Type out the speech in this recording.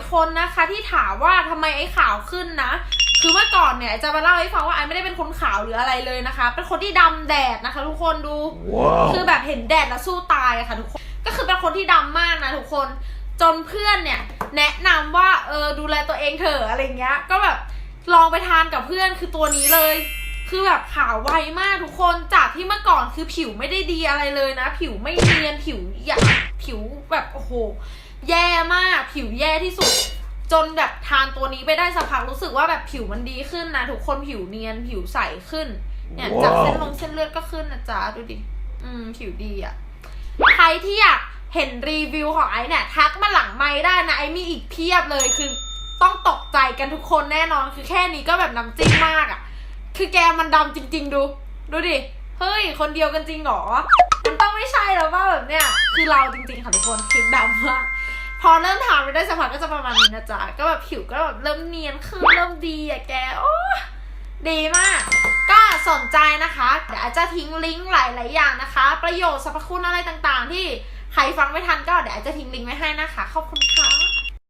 ายคนนะคะที่ถามว่าทำไมไอ้ขาวขึ้นนะ คือเมื่อก่อนเนี่ยจะมาเล่าให้ฟังว่าไอ้ไม่ได้เป็นคนขาวหรืออะไรเลยนะคะ เป็นคนที่ดำแดดนะคะ ทุกคนดูคือแบบเห็นแดดแล้วสู้ตายอะค่ะทุกคน ก็คือเป็นคนที่ดำมากนะทุกคน จนเพื่อนเนี่ยแนะนำว่าเออดูแลตัวเองเถอะอะไรเงี้ย ก็แบบลองไปทานกับเพื่อนคือตัวนี้เลย คือแบบขาวไวมากทุกคนจากที่เมื่อก่อนคือผิวไม่ได้ดีอะไรเลยนะ ผิวไม่เนียนผิวหยาบผิวแบบโอ้โห แย่มากผิวแย่ที่สุด จนแบบทานตัวนี้ไปได้สักพักรู้สึกว่าแบบผิวมันดีขึ้นนะทุกคนผิวเนียนผิวใสขึ้น เนี่ยว้าวจากเส้นลงเส้นเลือดก็ขึ้นนะจ๊ะดูดิอืมผิวดีอะใครที่อยากเห็นรีวิวของไอซ์เนี่ยทักมาหลังไม้ได้นะไอซ์มีอีกเพียบเลยคือต้องตกใจกันทุกคนแน่นอนคือแค่นี้ก็แบบน้ำจิ้มมากอะ คือแกมันดำจริง ๆ ดู ดูดิ เฮ้ย คนเดียวกันจริงเหรอ มันต้องไม่ใช่แล้วว่าแบบเนี้ย คือเราจริง ๆ ค่ะทุกคนคือดำมากพอเริ่มทานไปได้สักพักก็จะประมาณนี้นะจ๊ะ ก็แบบผิวก็แบบเริ่มเนียนขึ้นเริ่มดีอะแก โอ้ดีมาก ก็สนใจนะคะ เดี๋ยวอาจจะทิ้งลิงก์หลาย ๆ อย่างนะคะ ประโยชน์สรรพคุณอะไรต่าง ๆ ที่ใครฟังไม่ทันก็เดี๋ยวอาจจะทิ้งลิงก์ไว้ให้นะคะ ขอบคุณค่ะ